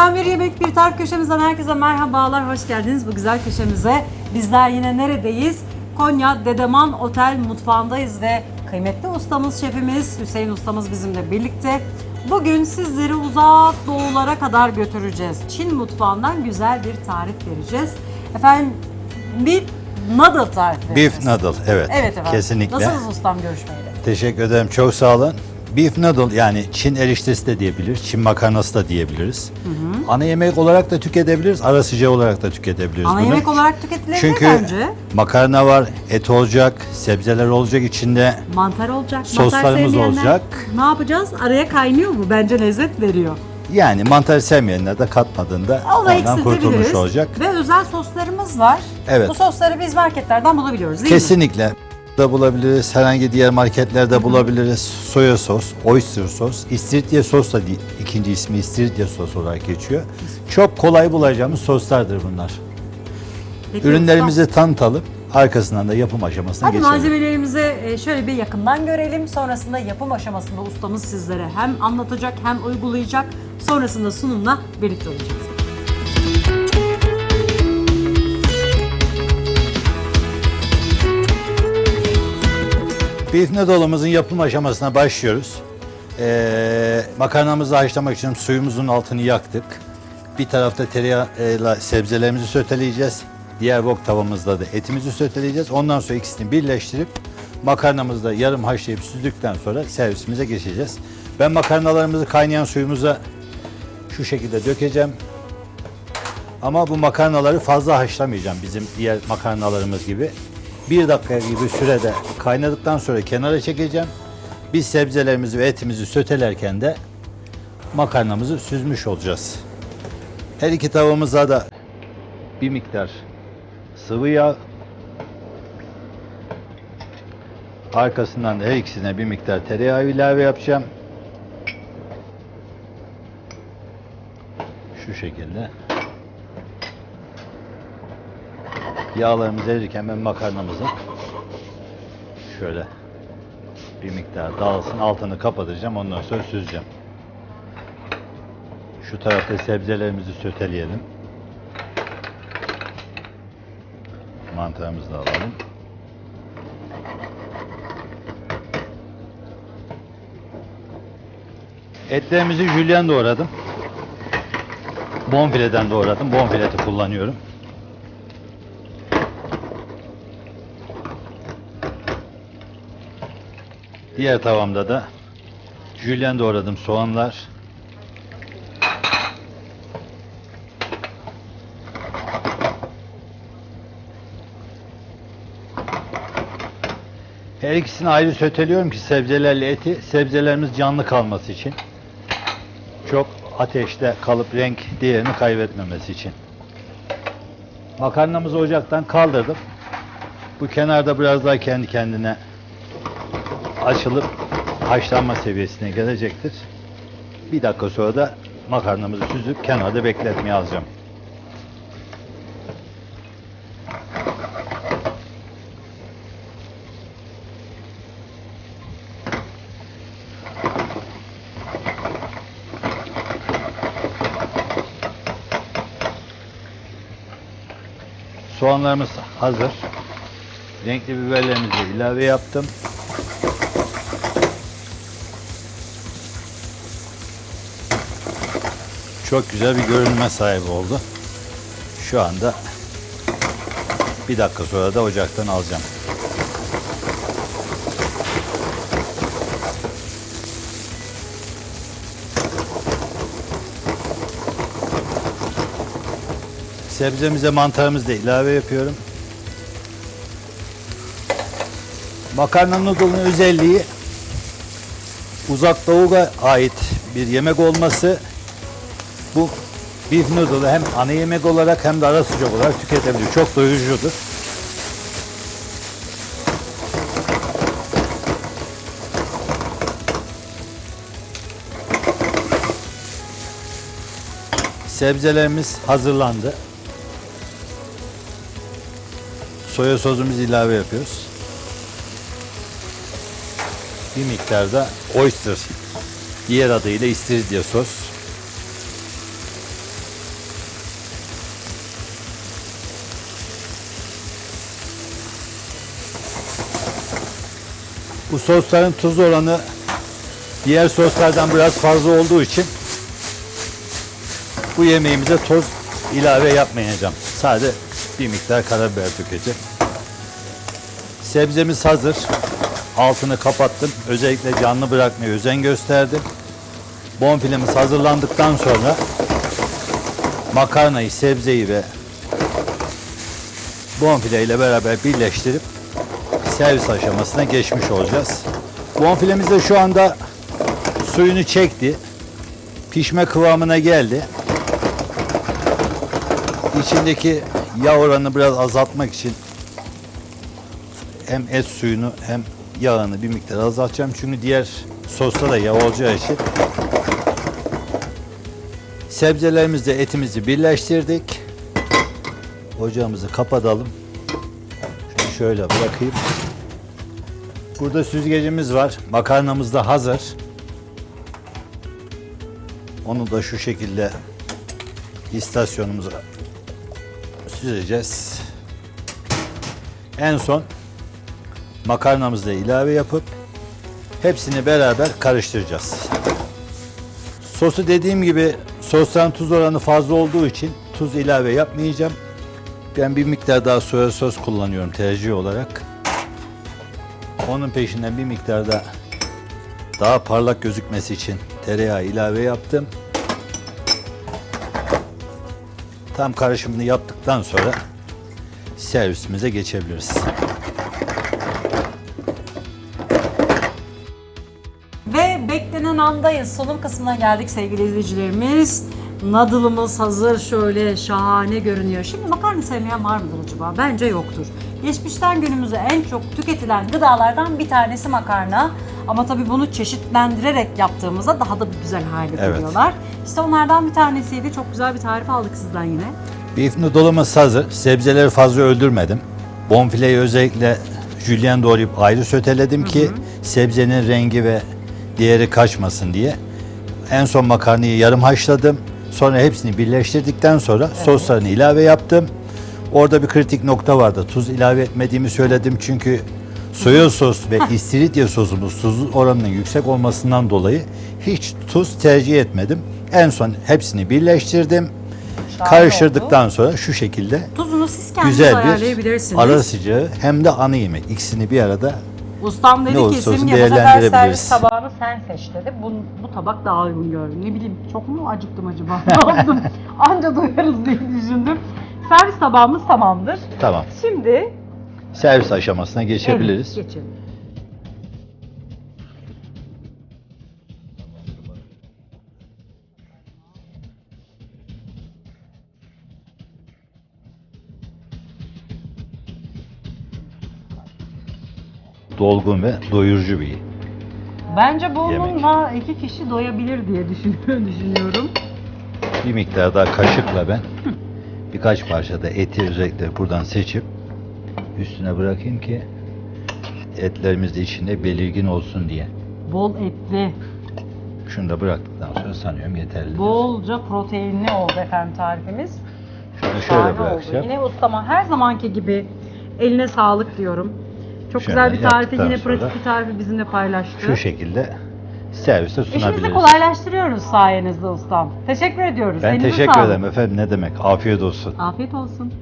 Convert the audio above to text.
Efendim bir yemek bir tarif köşemizden herkese merhabalar, hoş geldiniz bu güzel köşemize. Bizler yine neredeyiz? Konya Dedeman Otel mutfağındayız ve kıymetli ustamız, şefimiz Hüseyin ustamız bizimle birlikte. Bugün sizleri uzak doğulara kadar götüreceğiz. Çin mutfağından güzel bir tarif vereceğiz. Efendim bir noodle tarifi Beef vereceğiz. noodle evet. Evet efendim. Kesinlikle. Nasılsınız ustam görüşmeyle? Teşekkür ederim. Çok sağ olun. Beef noodle yani Çin eriştesi de diyebiliriz. Çin makarnası da diyebiliriz. Ana yemek olarak da tüketebiliriz. Ara sıcağı olarak da tüketebiliriz Ana bunu. yemek olarak tüketilebilir Çünkü bence. makarna var, et olacak, sebzeler olacak içinde. Mantar olacak. Soslarımız mantar olacak. Ne yapacağız? Araya kaynıyor mu? Bence lezzet veriyor. Yani mantar sevmeyenler de katmadığında Onu ondan kurtulmuş olacak. Ve özel soslarımız var. Evet. Bu sosları biz marketlerden bulabiliyoruz değil mi? Kesinlikle da bulabiliriz. Herhangi diğer marketlerde bulabiliriz. Soya sos, oyster sos, istiridye sos da di- ikinci ismi istiridye sos olarak geçiyor. Çok kolay bulacağımız soslardır bunlar. Peki Ürünlerimizi tanıtalım. Arkasından da yapım aşamasına Hadi geçelim. malzemelerimizi e, şöyle bir yakından görelim. Sonrasında yapım aşamasında ustamız sizlere hem anlatacak hem uygulayacak. Sonrasında sunumla birlikte olacağız. Beef noodle'ımızın yapım aşamasına başlıyoruz. Ee, makarnamızı haşlamak için suyumuzun altını yaktık. Bir tarafta tereyağıyla sebzelerimizi söteleyeceğiz. Diğer wok tavamızda da etimizi söteleyeceğiz. Ondan sonra ikisini birleştirip makarnamızı da yarım haşlayıp süzdükten sonra servisimize geçeceğiz. Ben makarnalarımızı kaynayan suyumuza şu şekilde dökeceğim. Ama bu makarnaları fazla haşlamayacağım bizim diğer makarnalarımız gibi. Bir dakika gibi sürede kaynadıktan sonra kenara çekeceğim. Biz sebzelerimizi ve etimizi sötelerken de makarnamızı süzmüş olacağız. Her iki tavamıza da bir miktar sıvı yağ arkasından da her ikisine bir miktar tereyağı ilave yapacağım. Şu şekilde. Yağlarımız erirken ben makarnamızı şöyle bir miktar dağılsın altını kapatacağım ondan sonra süzeceğim. Şu tarafta sebzelerimizi söteleyelim. Mantarımızı da alalım. Etlerimizi jülyen doğradım. Bonfileden doğradım. Bonfileti kullanıyorum. Diğer tavamda da jülyen doğradım soğanlar. Her ikisini ayrı söteliyorum ki sebzelerle eti, sebzelerimiz canlı kalması için. Çok ateşte kalıp renk değerini kaybetmemesi için. Makarnamızı ocaktan kaldırdım. Bu kenarda biraz daha kendi kendine açılıp haşlanma seviyesine gelecektir. Bir dakika sonra da makarnamızı süzüp kenarda bekletmeye alacağım. Soğanlarımız hazır. Renkli biberlerimizi ilave yaptım. Çok güzel bir görünme sahip oldu. Şu anda bir dakika sonra da ocaktan alacağım. Sebzemize mantarımızı da ilave yapıyorum. Makarna noodle'ın özelliği uzak doğuya ait bir yemek olması. Bu beef noodle'ı hem ana yemek olarak hem de ara sıcak olarak tüketebilir. Çok doyurucudur. Sebzelerimiz hazırlandı. Soya sosumuzu ilave yapıyoruz. Bir miktar da oyster, diğer adıyla istiridye sos. Bu sosların tuz oranı diğer soslardan biraz fazla olduğu için bu yemeğimize toz ilave yapmayacağım. Sadece bir miktar karabiber dökeceğim. Sebzemiz hazır. Altını kapattım. Özellikle canlı bırakmaya özen gösterdim. Bonfilemiz hazırlandıktan sonra makarnayı, sebzeyi ve bonfile ile beraber birleştirip servis aşamasına geçmiş olacağız. Bonfilemiz de şu anda suyunu çekti. Pişme kıvamına geldi. İçindeki yağ oranını biraz azaltmak için hem et suyunu hem yağını bir miktar azaltacağım. Çünkü diğer sosta da yağ olacağı için. Sebzelerimizle etimizi birleştirdik. Ocağımızı kapatalım. Şöyle bırakayım. Burada süzgecimiz var. Makarnamız da hazır. Onu da şu şekilde istasyonumuza süzeceğiz. En son makarnamızı da ilave yapıp hepsini beraber karıştıracağız. Sosu dediğim gibi sostan tuz oranı fazla olduğu için tuz ilave yapmayacağım. Ben bir miktar daha soya sos kullanıyorum tercih olarak. Onun peşinden bir miktar da daha parlak gözükmesi için tereyağı ilave yaptım. Tam karışımını yaptıktan sonra servisimize geçebiliriz. Ve beklenen andayız. Sunum kısmına geldik sevgili izleyicilerimiz. Nadılımız hazır şöyle şahane görünüyor. Şimdi makarna sevmeyen var mıdır acaba? Bence yoktur. Geçmişten günümüze en çok tüketilen gıdalardan bir tanesi makarna. Ama tabii bunu çeşitlendirerek yaptığımızda daha da bir güzel hale Evet. geliyorlar. İşte onlardan bir tanesiydi. Çok güzel bir tarif aldık sizden yine. Beef noodle'ımız hazır. Sebzeleri fazla öldürmedim. Bonfileyi özellikle jülyen doğrayıp ayrı söteledim ki sebzenin rengi ve diğeri kaçmasın diye. En son makarnayı yarım haşladım. Sonra hepsini birleştirdikten sonra soslarını ilave yaptım. Orada bir kritik nokta vardı. Tuz ilave etmediğimi söyledim çünkü soya sos ve istiridye sosumuz tuz oranının yüksek olmasından dolayı hiç tuz tercih etmedim. En son hepsini birleştirdim. Şahane Karıştırdıktan sonra şu şekilde Tuzunu siz kendiniz güzel bir ayarlayabilirsiniz. ara sıcağı hem de ana yemek ikisini bir arada Ustam dedi Ne ki olursa olsun sefer değerlendirebiliriz." servis tabağını sen seç dedi. Bu, bu tabak daha uygun gördüm. Ne bileyim çok mu acıktım acaba? ne yaptım? Anca doyarız diye düşündüm. Servis tabağımız tamamdır. tamam Şimdi servis aşamasına geçebiliriz. Evet, geçelim. Dolgun ve doyurucu bir Bence bununla iki kişi doyabilir diye düşünüyorum. düşünüyorum. bir miktar daha kaşıkla ben birkaç parça da eti özellikle buradan seçip üstüne bırakayım ki etlerimiz de içinde belirgin olsun diye. Bol etli, Şunu da bıraktıktan sonra sanıyorum yeterli. bolca proteinli oldu efendim tarifimiz. Şunu şöyle Şahane oldu. bırakacağım. Yine ustama her zamanki gibi eline sağlık diyorum. Çok Şöyle güzel bir tarifi yaptıktan yine sonra pratik bir tarifi bizimle paylaştı. Şu şekilde İşimizi sunabiliriz. kolaylaştırıyoruz sayenizde ustam. Teşekkür ediyoruz. Ben Elinize teşekkür sağlık. ederim efendim. Ne demek? Afiyet olsun. Afiyet olsun.